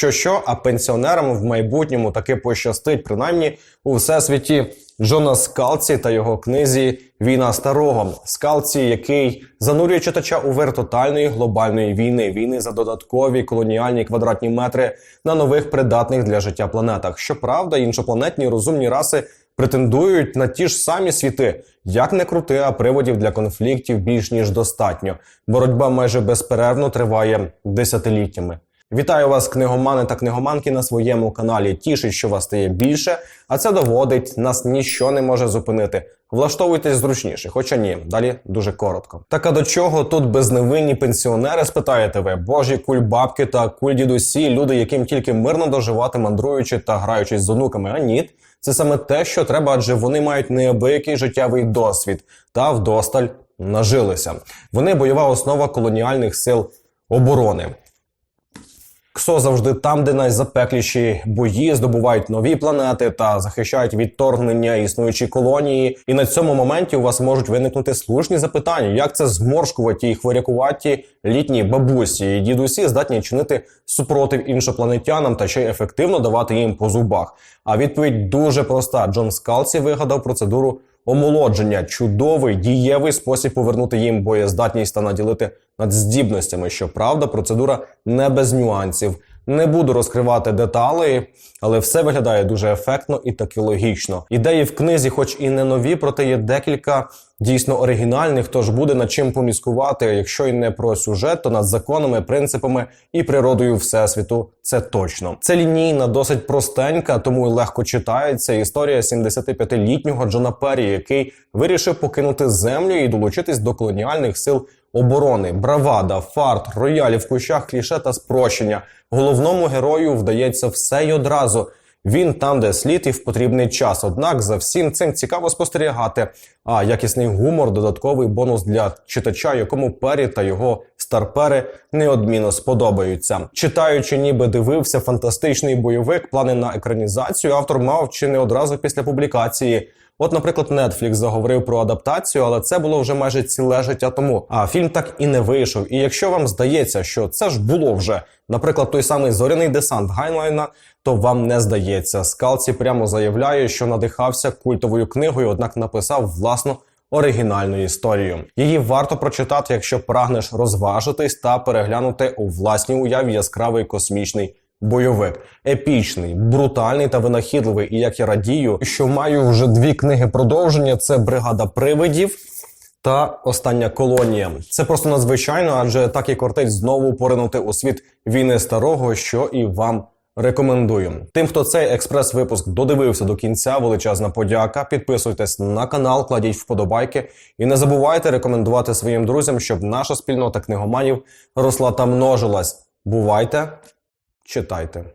Що що, а пенсіонерам в майбутньому таки пощастить, принаймні у всесвіті Джона Скалці та його книзі Війна старого Скалці, який занурює читача у вир тотальної глобальної війни, війни за додаткові колоніальні квадратні метри на нових придатних для життя планетах. Щоправда, іншопланетні розумні раси претендують на ті ж самі світи. Як не крути, а приводів для конфліктів більш ніж достатньо. Боротьба майже безперервно триває десятиліттями. Вітаю вас, книгомани та книгоманки на своєму каналі. Тішить, що вас стає більше, а це доводить, нас ніщо не може зупинити. Влаштовуйтесь зручніше, хоча ні, далі дуже коротко. Так а до чого тут безневинні пенсіонери, спитаєте ви? Божі кульбабки та кульдідусі, люди, яким тільки мирно доживати, мандруючи та граючись з онуками. А ні, це саме те, що треба, адже вони мають неабиякий життєвий досвід та вдосталь нажилися. Вони бойова основа колоніальних сил оборони. КСО завжди там, де найзапекліші бої здобувають нові планети та захищають від торгнення існуючі колонії. І на цьому моменті у вас можуть виникнути слушні запитання, як це зморшкуваті і хворякуваті літні бабусі і дідусі здатні чинити супротив іншопланетянам та ще й ефективно давати їм по зубах. А відповідь дуже проста: Джон Скалсі вигадав процедуру. Омолодження чудовий дієвий спосіб повернути їм боєздатність та наділити над здібностями. Щоправда, процедура не без нюансів. Не буду розкривати деталі, але все виглядає дуже ефектно і таки логічно. Ідеї в книзі, хоч і не нові, проте є декілька дійсно оригінальних. Тож буде над чим поміскувати. Якщо й не про сюжет, то над законами, принципами і природою всесвіту. Це точно. Це лінійна, досить простенька, тому й легко читається. Історія 75-літнього Джона Перрі, який вирішив покинути землю і долучитись до колоніальних сил оборони, бравада, фарт, роялі в кущах, кліше та спрощення. Головному герою вдається все й одразу. Він там, де слід і в потрібний час. Однак за всім цим цікаво спостерігати. А якісний гумор додатковий бонус для читача, якому пері та його старпери неодмінно сподобаються. Читаючи, ніби дивився фантастичний бойовик, плани на екранізацію. Автор мав чи не одразу після публікації. От, наприклад, Netflix заговорив про адаптацію, але це було вже майже ціле життя тому. А фільм так і не вийшов. І якщо вам здається, що це ж було вже, наприклад, той самий зоряний десант Гайнлайна, то вам не здається. Скалці прямо заявляє, що надихався культовою книгою, однак написав власну оригінальну історію. Її варто прочитати, якщо прагнеш розважитись та переглянути у власній уяві яскравий космічний. Бойовик епічний, брутальний та винахідливий. І як я радію, що маю вже дві книги продовження: це бригада привидів та остання колонія. Це просто надзвичайно, адже так і кортить знову поринути у світ війни старого, що і вам рекомендую. Тим, хто цей експрес-випуск додивився до кінця, величезна подяка. Підписуйтесь на канал, кладіть вподобайки і не забувайте рекомендувати своїм друзям, щоб наша спільнота книгоманів росла та множилась. Бувайте! Читайте.